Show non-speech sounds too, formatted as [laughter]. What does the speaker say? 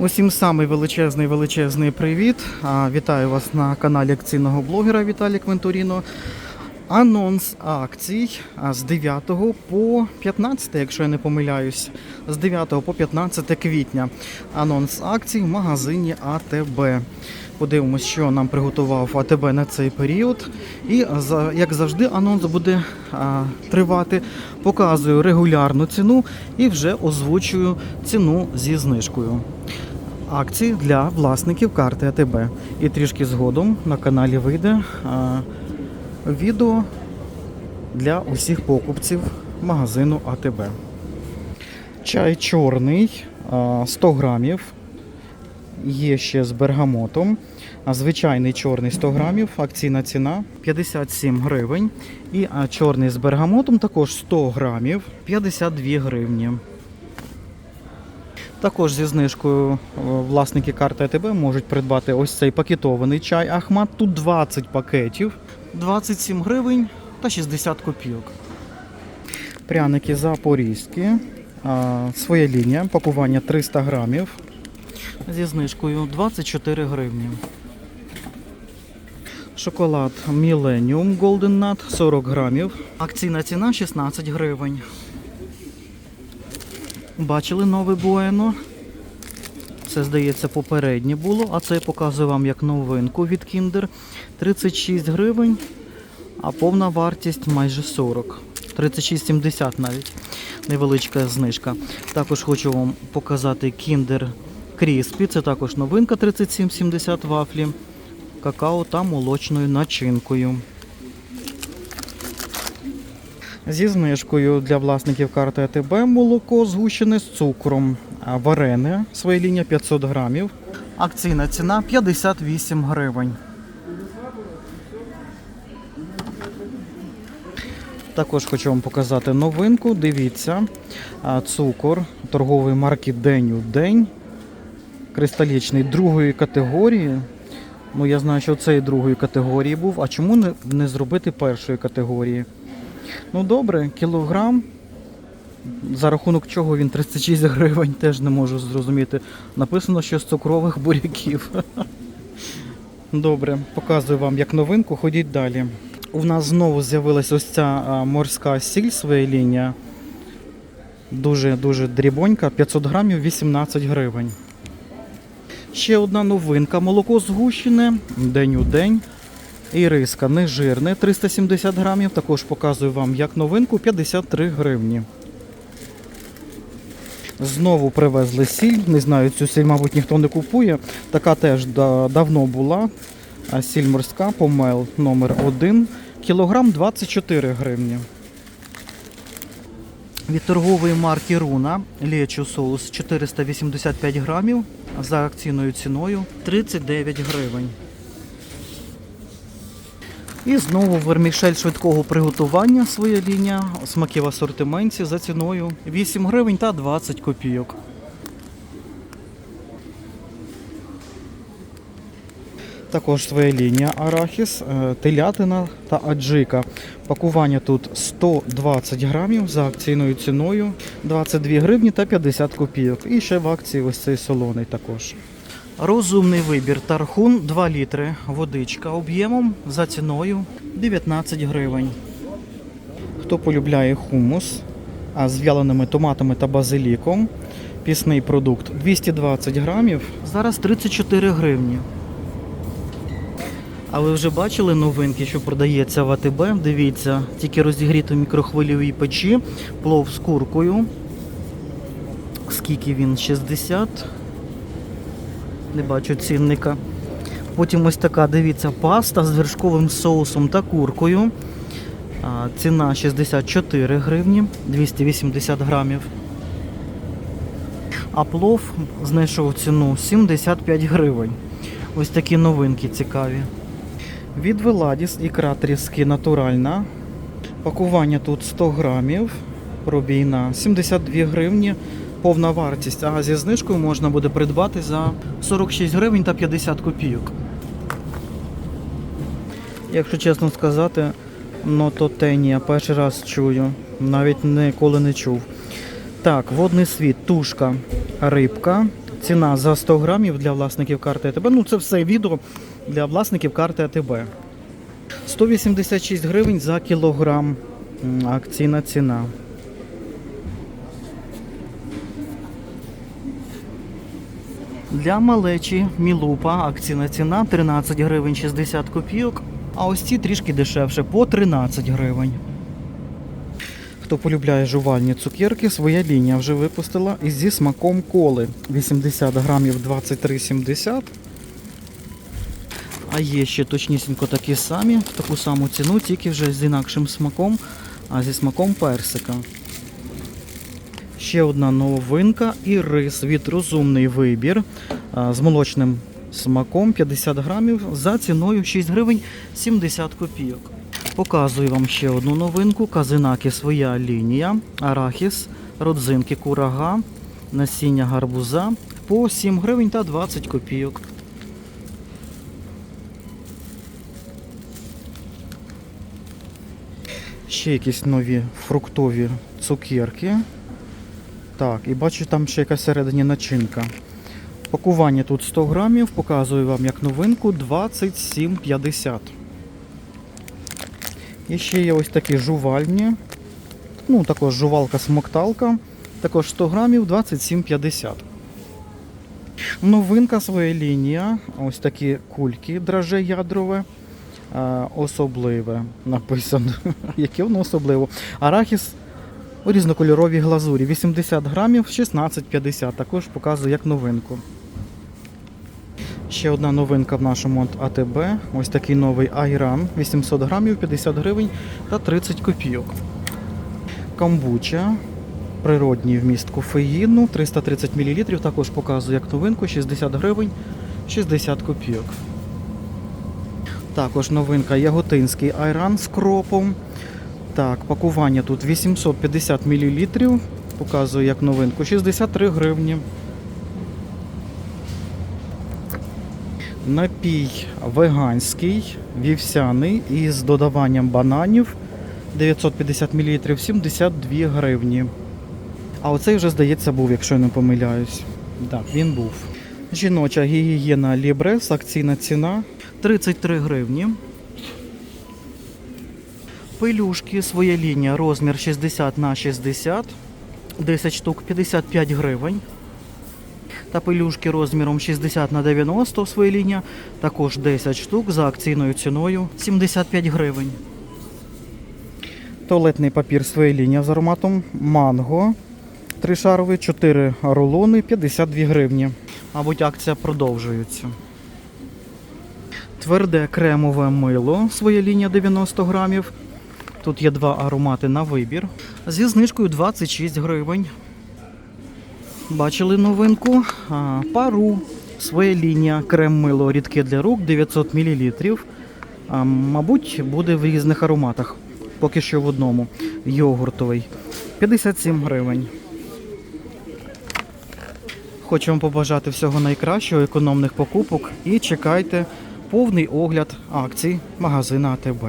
Усім самий величезний величезний привіт. Вітаю вас на каналі акційного блогера Віталій Квентуріно. Анонс акцій з 9 по 15, якщо я не помиляюсь, з 9 по 15 квітня. Анонс акцій в магазині АТБ. Подивимось, що нам приготував АТБ на цей період. І як завжди, анонс буде а, тривати. Показую регулярну ціну і вже озвучую ціну зі знижкою. Акції для власників карти АТБ. І трішки згодом на каналі вийде а, відео для усіх покупців магазину АТБ. Чай чорний 100 грамів. Є ще з бергамотом. Звичайний чорний 100 грамів, акційна ціна 57 гривень. І чорний з бергамотом також 100 грамів 52 гривні. Також зі знижкою е, власники карти АТБ можуть придбати ось цей пакетований чай Ахмат. Тут 20 пакетів, 27 гривень та 60 копійок. Пряники запорізькі. Своя лінія, пакування 300 грамів. Зі знижкою 24 гривні. Шоколад Millennium Golden Nut 40 грамів. Акційна ціна 16 гривень. Бачили нове Буено? Це, здається, попереднє було, а це я показую вам як новинку від Kinder. 36 гривень, а повна вартість майже 40. 36,70 навіть. Невеличка знижка. Також хочу вам показати Kinder Crispy. Це також новинка 37,70 вафлі. Какао та молочною начинкою. Зі знижкою для власників карти АТБ молоко згущене з цукром. А Варене, своя лінія 500 грамів. Акційна ціна 58 гривень. Також хочу вам показати новинку. Дивіться, цукор торгової марки День у день. Кристалічний другої категорії. Ну, я знаю, що цей другої категорії був. А чому не зробити першої категорії? Ну добре, кілограм. За рахунок чого він 36 гривень, теж не можу зрозуміти. Написано, що з цукрових буряків. [laughs] Добре, показую вам як новинку, ходіть далі. У нас знову з'явилася ось ця морська сіль своя лінія. Дуже-дуже дрібонька, 500 грамів 18 гривень. Ще одна новинка. Молоко згущене день у день. І риска нежирне 370 грамів. Також показую вам як новинку 53 гривні. Знову привезли сіль. Не знаю, цю сіль, мабуть, ніхто не купує. Така теж да- давно була. Сіль морська, помел номер 1 Кілограм 24 гривні. Від торгової марки Руна лечо соус 485 грамів за акційною ціною 39 гривень. І знову вермішель швидкого приготування своя лінія, смаки в асортименті за ціною 8 гривень та 20 копійок. Також своя лінія арахіс, е, телятина та аджика. Пакування тут 120 грамів за акційною ціною 22 гривні та 50 копійок. І ще в акції ось цей солоний також. Розумний вибір тархун 2 літри, водичка об'ємом за ціною 19 гривень. Хто полюбляє хумус а з в'яленими томатами та базиліком, пісний продукт 220 грамів, зараз 34 гривні. А ви вже бачили новинки, що продається в АТБ? Дивіться, тільки розігріти в мікрохвильовій печі, плов з куркою. Скільки він? 60. Не бачу цінника. Потім ось така, дивіться, паста з вершковим соусом та куркою. Ціна 64 гривні, 280 грамів. А плов знайшов ціну 75 гривень. Ось такі новинки цікаві. Від Веладіс ікра тріски натуральна. Пакування тут 100 грамів. Пробійна 72 гривні. Повна вартість. А зі знижкою можна буде придбати за 46 гривень та 50 копійок. Якщо чесно сказати, нототенія перший раз чую. Навіть ніколи не чув. Так, водний світ, тушка, рибка Ціна за 100 грамів для власників карти АТБ. Ну, це все відео для власників карти АТБ. 186 гривень за кілограм. Акційна ціна. Для малечі Мілупа акційна ціна 13 гривень 60 копійок, а ось ці трішки дешевше по 13 гривень. Хто полюбляє жувальні цукерки, своя лінія вже випустила і зі смаком коли 80 грамів 23,70. А є ще точнісінько такі самі, таку саму ціну, тільки вже з інакшим смаком, а зі смаком персика. Ще одна новинка і рис від розумний вибір з молочним смаком 50 грамів за ціною 6 гривень 70 копійок. Показую вам ще одну новинку. Казинаки своя лінія, арахіс, родзинки курага, насіння гарбуза по 7 гривень та 20 копійок. Ще якісь нові фруктові цукерки. Так, і бачу там ще якась всередині начинка. Пакування тут 100 грамів, показую вам як новинку 27,50. І ще є ось такі жувальні. Ну, також жувалка-смокталка. Також 100 грамів 27,50. Новинка своя лінія. Ось такі кульки драже ядрове. е, Особливе написано. [laughs] Яке воно особливо. Арахіс у різнокольоровій глазурі. 80 грамів 16,50. Також показую як новинку. Ще одна новинка в нашому АТБ. Ось такий новий айран. 800 грамів, 50 гривень та 30 копійок. Камбуча. Природній вміст кофеїну 330 мл. Також показую як новинку 60 гривень 60 копійок. Також новинка Яготинський айран з кропом. Так, пакування тут 850 мл. Показую як новинку 63 гривні. Напій веганський, вівсяний із додаванням бананів 950 мл 72 гривні. А оцей вже, здається, був, якщо я не помиляюсь. Так, він був. Жіноча гігієна Лібрес, акційна ціна 33 гривні. Пилюшки, своя лінія, розмір 60 на 60, 10 штук 55 гривень. Та пилюшки розміром 60 на 90 своя лінія, також 10 штук за акційною ціною 75 гривень. Туалетний папір своя лінія з ароматом манго. Тришаровий, 4 рулони, 52 гривні. Мабуть, акція продовжується. Тверде кремове мило, своя лінія 90 грамів. Тут є два аромати на вибір. Зі знижкою 26 гривень. Бачили новинку? А, Пару. Своя лінія. Крем мило рідке для рук 900 мл. А, мабуть, буде в різних ароматах. Поки що в одному. Йогуртовий. 57 гривень. Хочу вам побажати всього найкращого, економних покупок і чекайте повний огляд акцій магазина АТБ.